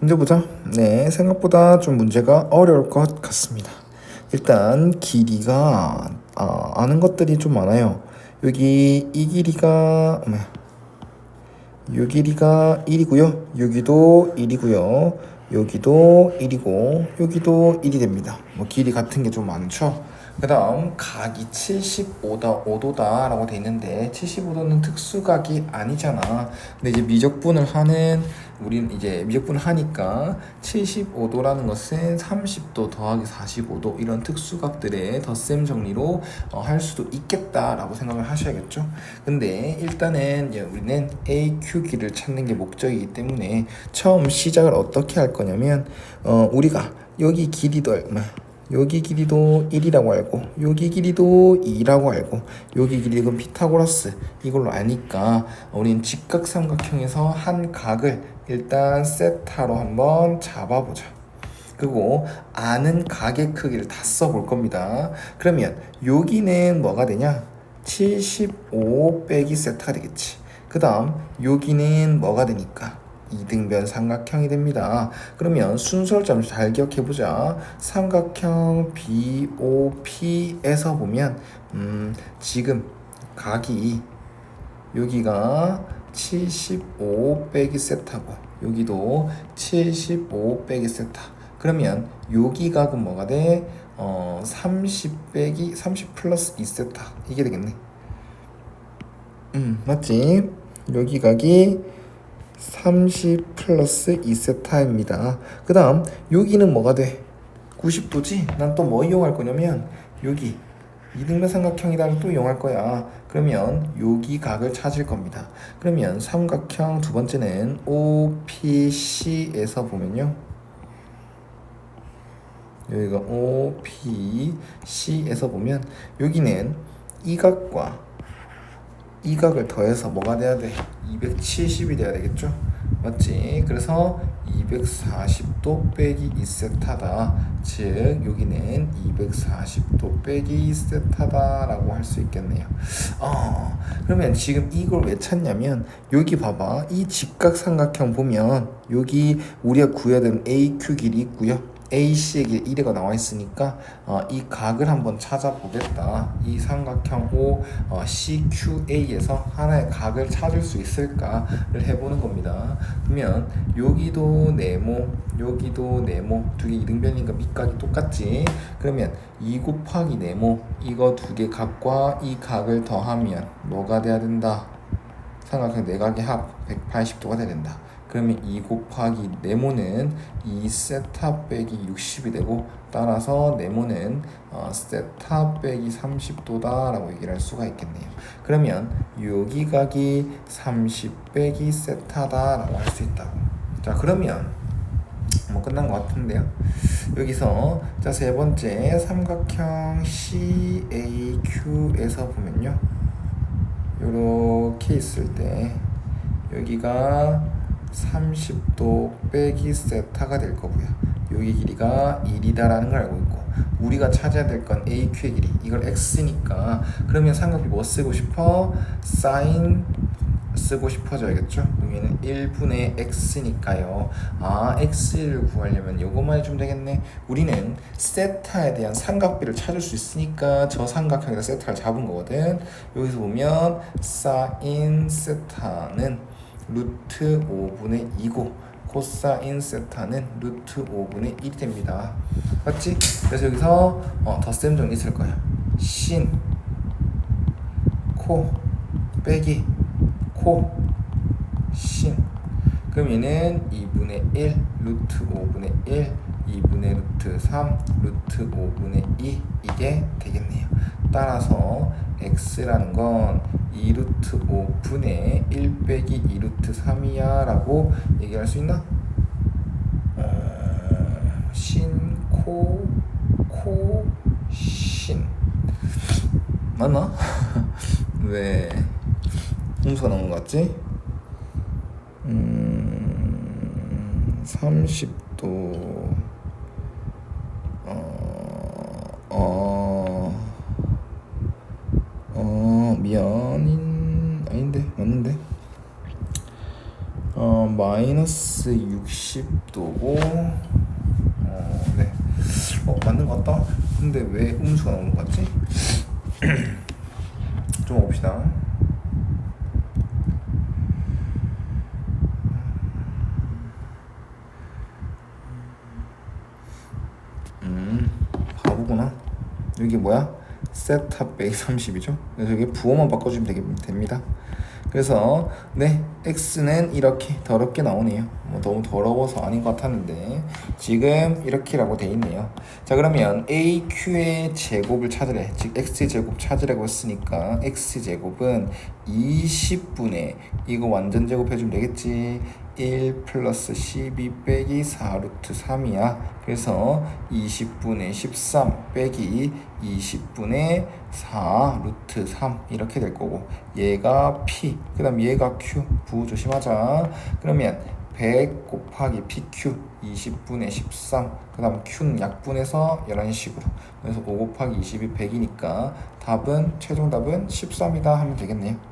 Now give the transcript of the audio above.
문제 보자. 네, 생각보다 좀 문제가 어려울 것 같습니다. 일단 길이가 아, 아는 것들이 좀 많아요. 여기 이 길이가 뭐야? 요 길이가 1이고요. 여기도 1이고요. 여기도 1이고 여기도 1이 됩니다. 뭐 길이 같은 게 좀 많죠. 그 다음 각이 75도, 5도다 라고 돼 있는데 75도는 특수각이 아니잖아. 근데 이제 미적분을 하는 우리는 이제 미적분을 하니까 75도라는 것은 30도 더하기 45도 이런 특수각들의 덧셈 정리로 어, 할 수도 있겠다라고 생각을 하셔야겠죠. 근데 일단은 우리는 AQ기를 찾는 게 목적이기 때문에 처음 시작을 어떻게 할 거냐면 어, 우리가 여기 길이도 알- 뭐, 여기 길이도 1이라고 알고 여기 길이도 2라고 알고 여기 길이는 피타고라스 이걸로 아니까 우리는 직각삼각형에서 한 각을 일단 세타로 한번 잡아보자. 그리고 아는 각의 크기를 다 써볼 겁니다. 그러면 여기는 뭐가 되냐? 75 빼기 세타가 되겠지. 그 다음 여기는 뭐가 되니까 이등변 삼각형이 됩니다. 그러면 순서를 좀 잘 기억해 보자. 삼각형 BOP에서 보면 음, 지금 각이 여기가 75 빼기 세타고 여기도 75 빼기 세타. 그러면 여기 각은 뭐가 돼? 어, 30 빼기 30 플러스 2 세타 이게 되겠네. 음, 맞지? 여기 각이 30 플러스 2세타입니다. 그 다음 여기는 뭐가 돼? 90도지? 난 또 뭐 이용할 거냐면 여기 이등변 삼각형이랑 또 이용할 거야. 그러면 여기 각을 찾을 겁니다. 그러면 삼각형 두 번째는 OPC에서 보면요. 여기가 OPC에서 보면 여기는 이 각과 이 각을 더해서 뭐가 돼야 돼? 270이 돼야 되겠죠? 맞지? 그래서 240도 빼기 2세타다. 즉 여기는 240도 빼기 2세타다 라고 할 수 있겠네요. 어, 그러면 지금 이걸 왜 찾냐면 여기 봐봐. 이 직각삼각형 보면 여기 우리가 구해야 되는 AQ 길이 있고요. AC의 길 1회가 나와 있으니까 어, 이 각을 한번 찾아보겠다. 이 삼각형 O 어, CQA에서 하나의 각을 찾을 수 있을까를 해보는 겁니다. 그러면 여기도 네모, 여기도 네모 두 개 이등변이니까 밑각이 똑같지. 그러면 2 곱하기 네모 이거 두 개 각과 이 각을 더하면 뭐가 돼야 된다? 삼각형 내각의 합 180도가 돼야 된다. 그러면 2 곱하기 네모는 2 세타 빼기 60이 되고 따라서 네모는 어, 세타 빼기 30도다 라고 얘기를 할 수가 있겠네요. 그러면 여기 각이 30 빼기 세타다 라고 할 수 있다고 자 그러면 뭐 끝난 것 같은데요. 여기서 자 세 번째 삼각형 CAQ에서 보면요. 요렇게 있을 때 여기가 30도 빼기 세타가 될 거고요. 여기 길이가 1이다라는 걸 알고 있고 우리가 찾아야 될 건 AQ의 길이 이걸 X니까 그러면 삼각비 뭐 쓰고 싶어? 사인 쓰고 싶어져야겠죠? 여기는 1분의 X니까요. 아, X를 구하려면 이것만 해주면 되겠네. 우리는 세타에 대한 삼각비를 찾을 수 있으니까 저 삼각형에다 세타를 잡은 거거든. 여기서 보면 사인 세타는 루트 5분의 2고 코사인 세타는 루트 5분의 1이 됩니다. 맞지? 그래서 여기서 어, 덧셈 정리 있을 거야. 신, 코, 빼기, 코, 신. 그럼 얘는 2분의 1, 루트 5분의 1, 2분의 루트 3, 루트 5분의 2 이게 되겠네요. 따라서 x라는 건 2루트 5분의 1 빼기 2루트 3이야 라고 얘기할 수 있나? 어, 신, 코, 코, 신 맞나? 왜 홍수가 나온 것 같지? 음, 30도 어, 어, 어, 미연인 아닌데 맞는데 어 마이너스 60도고 어, 네. 어, 맞는 것 같다. 근데 왜 음수가 나오는 것 같지? 좀 봅시다. 음, 바보구나. 여기 뭐야? 세탑 130이죠? 그래서 여기 부호만 바꿔주면 되게, 됩니다. 그래서 네 x는 이렇게 더럽게 나오네요. 뭐 너무 더러워서 아닌 것 같았는데 지금 이렇게라고 돼 있네요. 자 그러면 a q의 제곱을 찾으래. 즉 x 제곱 찾으라고 했으니까 x 제곱은 20분의 이거 완전 제곱해주면 되겠지. 1 플러스 12 빼기 4 루트 3이야. 그래서 20분의 13 빼기 20분의 4 루트 3 이렇게 될 거고 얘가 P 그 다음 얘가 Q 부호 조심하자. 그러면 100 곱하기 PQ 20분의 13 그 다음 Q는 약분해서 이런 식으로 그래서 5 곱하기 20이 100이니까 답은 최종 답은 13이다 하면 되겠네요.